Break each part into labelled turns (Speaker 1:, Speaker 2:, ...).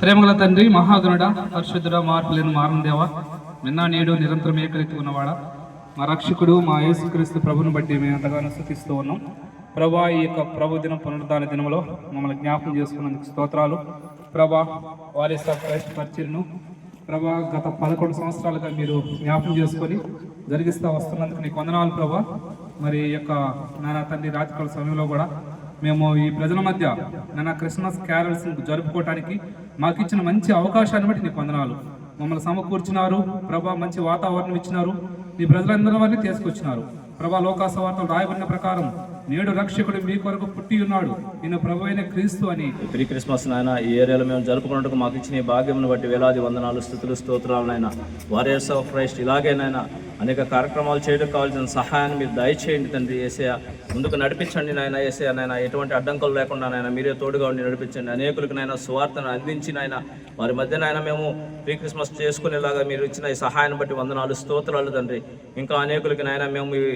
Speaker 1: ప్రేమగల తండ్రి మహాగణుడ పరిశుద్ధుడ మార్పులేని మారందేవ నిన్న నేడు నిరంతరం ఏకరీతి ఉన్నవాడ మా రక్షకుడు మా యేసుక్రీస్తు ప్రభుని బట్టి మేము ఎంతగానో స్థుతిస్తూ ఉన్నాం. ప్రభా ఈ యొక్క ప్రభు దినం పునరుద్ధాన దినంలో మమ్మల్ని జ్ఞాపకం చేసుకున్నందుకు స్తోత్రాలు. ప్రభా వారి క్రైస్ట్ పరిచయను ప్రభా గత పదకొండు సంవత్సరాలుగా మీరు జ్ఞాపకం చేసుకొని జరిగిస్తూ వస్తున్నందుకు నీకు వందనాలు ప్రభా. మరి ఈ యొక్క నానా తండ్రి రాజకీయ సమయంలో కూడా మేము ఈ ప్రజల మధ్య నిన్న క్రిస్మస్ క్యారల్స్ జరుపుకోవటానికి మాకు ఇచ్చిన మంచి అవకాశాన్ని బట్టి నీకు వందనాలు. మమ్మల్ని సమకూర్చున్నారు ప్రభా మంచి వాతావరణం ఇచ్చినారు. నీ ప్రజలందరి వారిని తీసుకొచ్చినారు. ప్రభా లోకాసవార్తలు రాయబడిన ప్రకారం నేడు రక్షకుడు మీ కొరకు పుట్టి ఉన్నాడు. ఈయన ప్రభు అయిన క్రీస్తు అని.
Speaker 2: ప్రీ క్రిస్మస్ నాయన ఈ ఏరియాలో మేము జరుపుకున్నట్టుకు మాకు ఇచ్చిన ఈ భాగ్యమును బట్టి వేలాది వందనాలు స్థుతులు స్తోత్రాలు నాయన. వారియర్స్ ఆఫ్ క్రైస్ట్ ఇలాగే నాయన అనేక కార్యక్రమాలు చేయడం కావాల్సిన సహాయాన్ని మీరు దయచేయండి తండ్రి ఏసయ ముందుకు నడిపించండి నాయన ఏసయ నాయన ఎటువంటి అడ్డంకులు లేకుండా నాయన మీరే తోడుగా ఉండి నడిపించండి. అనేకులకు నాయన సువార్తను అందించి నాయన వారి మధ్య నాయన మేము ప్రీ క్రిస్మస్ చేసుకునేలాగా మీరు ఇచ్చిన ఈ సహాయాన్ని బట్టి వందనాలు స్తోత్రాలు తండ్రి. ఇంకా అనేకులకి నాయన మేము ఈ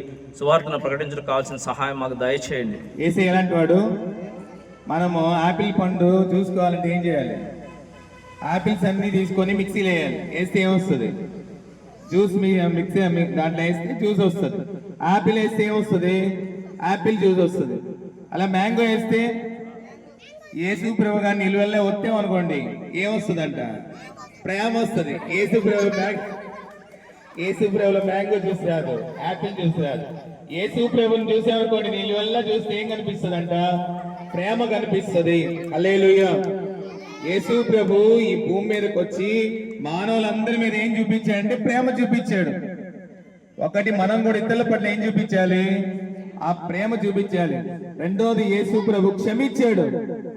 Speaker 2: సువార్తను ప్రకటించడం కావాల్సిన సహాయం మాకు దయచేయండి.
Speaker 3: ఏసీ ఎలాంటి వాడు? మనము ఆపిల్ పండు చూసుకోవాలంటే ఏం చేయాలి? ఆపిల్స్ అన్ని తీసుకొని మిక్సీలో వేయాలి. వేస్తే ఏమొస్తుంది? జ్యూస్ మీ మిక్సీ దాంట్లో వేస్తే జ్యూస్ వస్తుంది. ఆపిల్ వేస్తే ఏమొస్తుంది? ఆపిల్ జ్యూస్ వస్తుంది. అలా మ్యాంగో వేస్తే ఏసు ప్రభు గారి నిలువల్లే వస్తాం అనుకోండి ఏమొస్తుందంట? ప్రేమ వస్తుంది. ఏసు ప్రభు మ్యాంగ్ ఏసు ప్రభుల మ్యాంగో జ్యూస్ రాదు. ఆపిల్ జ్యూస్ రాదు. ఏసు ప్రభుని చూసామనుకోండి నీళ్ళ వల్ల చూస్తే ఏం కనిపిస్తుంది అంట ప్రేమ కనిపిస్తుంది. అల్లేలుయ్య యేసు ప్రభు ఈ భూమి మీదకి వచ్చి మానవులందరి మీద ఏం చూపించాడంటే ప్రేమ చూపించాడు. ఒకటి మనం కూడా ఇతరుల పట్ల ఏం చూపించాలి? ఆ ప్రేమ చూపించాలి. రెండోది యేసు ప్రభు క్షమించాడు.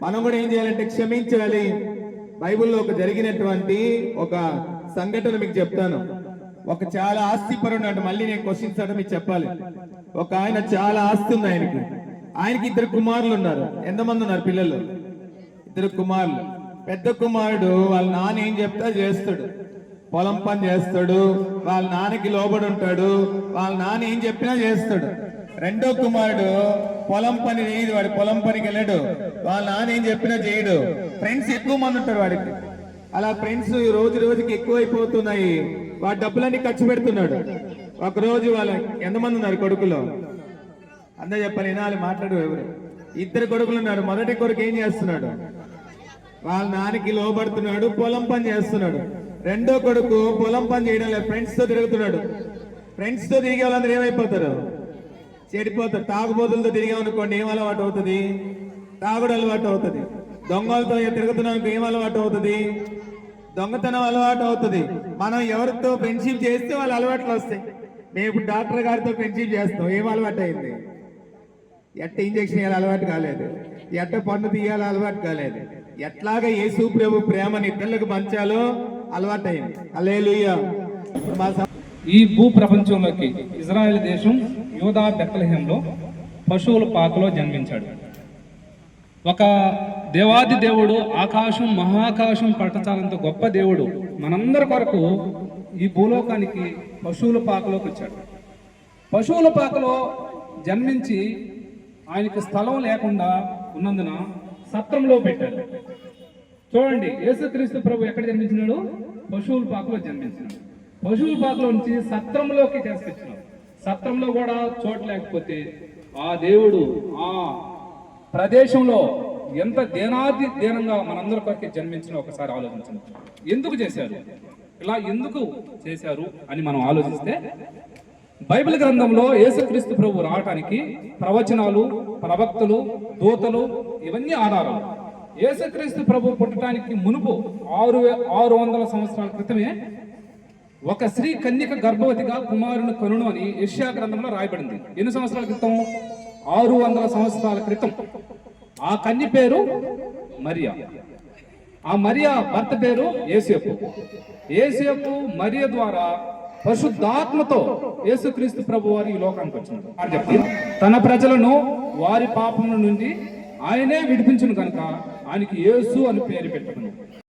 Speaker 3: మనం కూడా ఏం చేయాలంటే క్షమించాలి. బైబిల్లో ఒక జరిగినటువంటి ఒక సంఘటన మీకు చెప్తాను. ఒక చాలా ఆస్తిపరుడు అంటే మళ్ళీ నేను క్వశ్చన్స్ అంటే మీకు చెప్పాలి. ఒక ఆయన చాలా ఆస్తి ఉంది ఆయనకి. ఆయనకి ఇద్దరు కుమారులు ఉన్నారు. ఎంతమంది ఉన్నారు పిల్లలు? ఇద్దరు కుమారులు. పెద్ద కుమారుడు వాళ్ళ నాన్న ఏం చెప్తా చేస్తాడు. పొలం పని చేస్తాడు వాళ్ళ నాన్నకి లోబడి ఉంటాడు వాళ్ళ నాన్న ఏం చెప్పినా చేస్తాడు. రెండో కుమారుడు పొలం పని చేయదు వాడు పొలం పనికి వెళ్ళాడు. వాళ్ళ నాన్న ఏం చెప్పినా చేయడు. ఫ్రెండ్స్ ఎక్కువ మంది ఉంటారు వాడికి. అలా ఫ్రెండ్స్ రోజు రోజుకి ఎక్కువైపోతున్నాయి. వాడి డబ్బులన్నీ ఖర్చు పెడుతున్నాడు. ఒకరోజు వాళ్ళ ఎంతమంది ఉన్నారు కొడుకులో? అందరు చెప్పాలి వినాలి మాట్లాడు ఎవరు? ఇద్దరు కొడుకులు ఉన్నారు మొదటి కొడుకు ఏం చేస్తున్నాడు? వాళ్ళ నాన్నకి లోబడుతున్నాడు పొలం పని చేస్తున్నాడు. రెండో కొడుకు పొలం పని చేయడం లేదు ఫ్రెండ్స్తో తిరుగుతున్నాడు. ఫ్రెండ్స్తో తిరిగే వాళ్ళందరూ ఏమైపోతారు? చెడిపోతారు. తాగుబోతులతో తిరిగామనుకోండి ఏం అలవాటు అవుతుంది? తాగుడు అలవాటు అవుతుంది. దొంగలతో తిరుగుతున్నానికి ఏం అలవాటు అవుతుంది? దొంగతనం అలవాటు అవుతుంది. మనం ఎవరితో ఫ్రెండ్షిప్ చేస్తే వాళ్ళు అలవాట్లు వస్తాయి. మేము డాక్టర్ గారితో ఫ్రెండ్షిప్ చేస్తాం. ఏం అలవాటు అయింది? ఎట్ట ఇంజక్షన్ వేయాలి అలవాటు కాలేదు. ఎట్ట పన్ను తీయాలి అలవాటు కాలేదు. ఎట్లాగా యేసు ప్రభు ప్రేమని ఇతరులకు పంచాలో అలవాటు అయింది. అలేలుయ్య
Speaker 1: ఈ భూ ప్రపంచంలోకి ఇజ్రాయెల్ దేశం యోధా బెత్తలహేంలో పశువుల పాకలో జన్మించాడు. ఒక దేవాది దేవుడు ఆకాశం మహాకాశం పట్టచాలంత గొప్ప దేవుడు మనందరి కొరకు ఈ భూలోకానికి పశువుల పాకలోకి వచ్చాడు. పశువుల పాకలో జన్మించి ఆయనకి స్థలం లేకుండా ఉన్నందున సత్రంలో పెట్టాడు. చూడండి యేసుక్రీస్తు ప్రభు ఎక్కడ జన్మించినాడు? పశువుల పాకలో జన్మించినాడు. పశువుల పాకలో నుంచి సత్రంలోకి తీసుకొచ్చినాడు సత్రంలో కూడా చోటు లేకపోతే ఆ దేవుడు ఆ ప్రదేశంలో ఎంత దేనాది దేనంగా మనందరి కొరకే జన్మించిన ఒకసారి ఆలోచించండి. ఎందుకు చేశారు ఇలా ఎందుకు చేశారు అని మనం ఆలోచిస్తే బైబిల్ గ్రంథంలో యేసుక్రీస్తు ప్రభు రావటానికి ప్రవచనాలు ప్రవక్తలు దూతలు ఇవన్నీ ఆధారాలు. యేసుక్రీస్తు ప్రభు పుట్టడానికి మునుపు ఆరు వే- ఆరు వందల సంవత్సరాల క్రితమే ఒక స్త్రీ కన్యక గర్భవతిగా కుమారుని కనును అని యష్యా గ్రంథంలో రాయబడింది. ఎన్ని సంవత్సరాల క్రితం? ఆరు వందల సంవత్సరాల క్రితం. ఆ కన్య పేరు మరియా. ఆ మరియా భర్త పేరు ఏసేపు ఏసేపు మరియ ద్వారా పరిశుద్ధాత్మతో యేసుక్రీస్తు ప్రభు వారి ఈ లోకానికి వచ్చినాడు తన ప్రజలను వారి పాపముల నుండి ఆయనే విడిపించును కనుక ఆయనకి యేసు అని పేరు పెట్టుకున్నాడు.